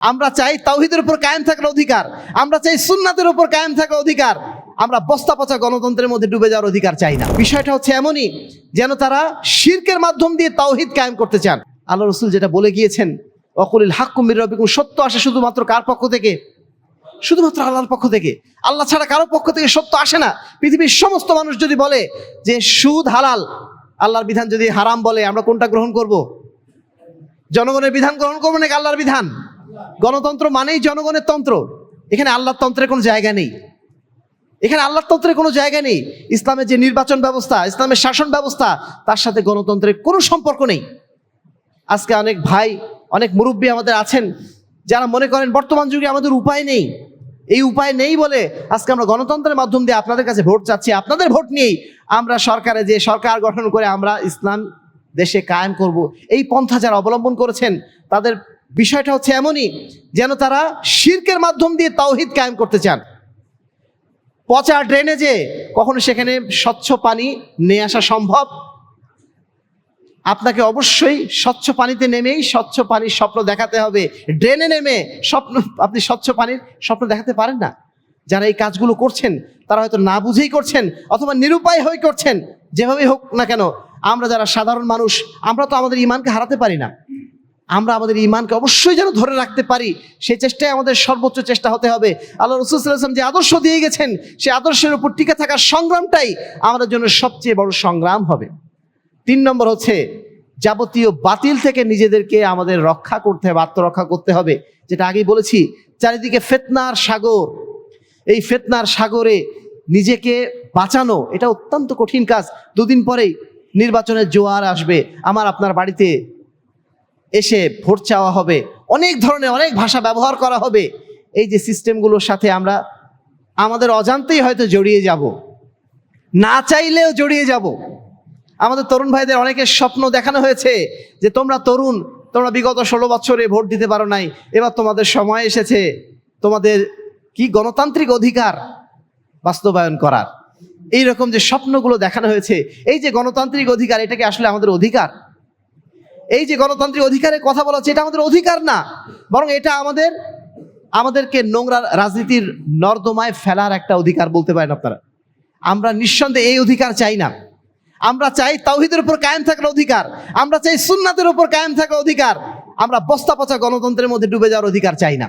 আমরা চাই তাওহিদের উপর কায়েম থাকার অধিকার। আমরা চাই সুন্নাতের উপর কায়েম থাকার অধিকার। আমরা বস্তা পচা গণতন্ত্রের মধ্যে ডুবে যাওয়ার অধিকার চাই না। বিষয়টা হচ্ছে এমনই যেন তারা শির্কের মাধ্যম দিয়ে তাওহিদ কায়েম করতে চান। আল্লাহ রসুল যেটা বলে গিয়েছেন, অকুলিল হাক্কুমির রবিকুম সত্য আসে শুধুমাত্র কার পক্ষ থেকে? শুধুমাত্র আল্লাহর পক্ষ থেকে। আল্লাহ ছাড়া কারও পক্ষ থেকে সত্য আসে না। পৃথিবীর সমস্ত মানুষ যদি বলে যে সুদ হালাল, আল্লাহর বিধান যদি হারাম বলে, আমরা কোনটা গ্রহণ করব? জনগণের বিধান গ্রহণ করব নাকি আল্লাহর বিধান? গণতন্ত্র মানেই জনগণের তন্ত্র। এখানে আল্লাহর তন্ত্রের কোনো জায়গা নেই। এখানে আল্লাহর তন্ত্রের কোনো জায়গা নেই। ইসলামের যে নির্বাচন ব্যবস্থা, ইসলামের শাসন ব্যবস্থা, তার সাথে গণতন্ত্রের কোনো সম্পর্ক নেই। আজকে অনেক ভাই, অনেক মুরব্বী আমাদের আছেন, যারা মনে করেন বর্তমান যুগে আমাদের উপায় নেই। এই উপায় নেই বলে আজকে আমরা গণতন্ত্রের মাধ্যম দিয়ে আপনাদের কাছে ভোট চাচ্ছি। আপনাদের ভোট নিয়েই আমরা সরকারে যে সরকার গঠন করে আমরা ইসলাম দেশে কায়েম করব। এই পন্থা যারা অবলম্বন করেছেন, তাদের বিষয়টা হচ্ছে এমনই যেন তারা শির্কের মাধ্যম দিয়ে তাওহিদ কায়েম করতে চান। পচা ড্রেনেজে কখনো সেখানে স্বচ্ছ পানি নিয়ে আসা সম্ভব? আপনাকে অবশ্যই স্বচ্ছ পানিতে নেমেই স্বচ্ছ পানির স্বপ্ন দেখাতে হবে। ড্রেনে নেমে স্বপ্ন, আপনি স্বচ্ছ পানির স্বপ্ন দেখাতে পারেন না? যারা এই কাজগুলো করছেন, তারা হয়তো না বুঝেই করছেন অথবা নিরুপায় হয়ে করছেন। যেভাবেই হোক না কেন, আমরা যারা সাধারণ মানুষ, আমরা তো আমাদের ইমানকে হারাতে পারি না। আমরা আমাদের ইমানকে অবশ্যই যেন ধরে রাখতে পারি। সেই চেষ্টায় আমাদের সর্বোচ্চ চেষ্টা হতে হবে। আল্লাহ রসুলাম যে আদর্শ দিয়ে গেছেন সেই আদর্শের উপর টিকে থাকার সংগ্রামটাই আমাদের জন্য সবচেয়ে বড় সংগ্রাম হবে। তিন নম্বর হচ্ছে, যাবতীয় বাতিল থেকে নিজেদেরকে আমাদের রক্ষা করতে হবে, আত্মরক্ষা করতে হবে। যেটা আগেই বলেছি, চারিদিকে ফেতনার সাগর। এই ফেতনার সাগরে নিজেকে বাঁচানো, এটা অত্যন্ত কঠিন কাজ। দুদিন পরেই নির্বাচনের জোয়ার আসবে। আমার আপনার বাড়িতে এসে ভোট চাওয়া হবে। অনেক ধরনের অনেক ভাষা ব্যবহার করা হবে। এই যে সিস্টেমগুলোর সাথে আমরা আমাদের অজান্তেই হয়তো জড়িয়ে যাব। না চাইলেও জড়িয়ে যাব। আমাদের তরুণ ভাইদের অনেকের স্বপ্ন দেখানো হয়েছে যে তোমরা তরুণ, তোমরা বিগত ষোলো বছরে ভোট দিতে পারো নাই। এবার তোমাদের সময় এসেছে। তোমাদের কি গণতান্ত্রিক অধিকার বাস্তবায়ন করার? এই রকম যে স্বপ্নগুলো দেখানো হয়েছে, এই যে গণতান্ত্রিক অধিকার, এটাকে আসলে আমাদের অধিকার? এই যে গণতান্ত্রিক অধিকারের কথা বলা হচ্ছে, এটা আমাদের অধিকার না, বরং এটা আমাদের, আমাদেরকে নোংরা রাজনীতির নর্দমায় ফেলার একটা অধিকার বলতে পারেন আপনারা। আমরা নিঃসন্দেহে এই অধিকার চাই না। আমরা চাই তাওহিদের উপর কায়েম থাকার অধিকার, আমরা চাই সুন্নাতের উপর কায়েম থাকার অধিকার, আমরা বস্তা পচা গণতন্ত্রের মধ্যে ডুবে যাওয়ার অধিকার চাই না।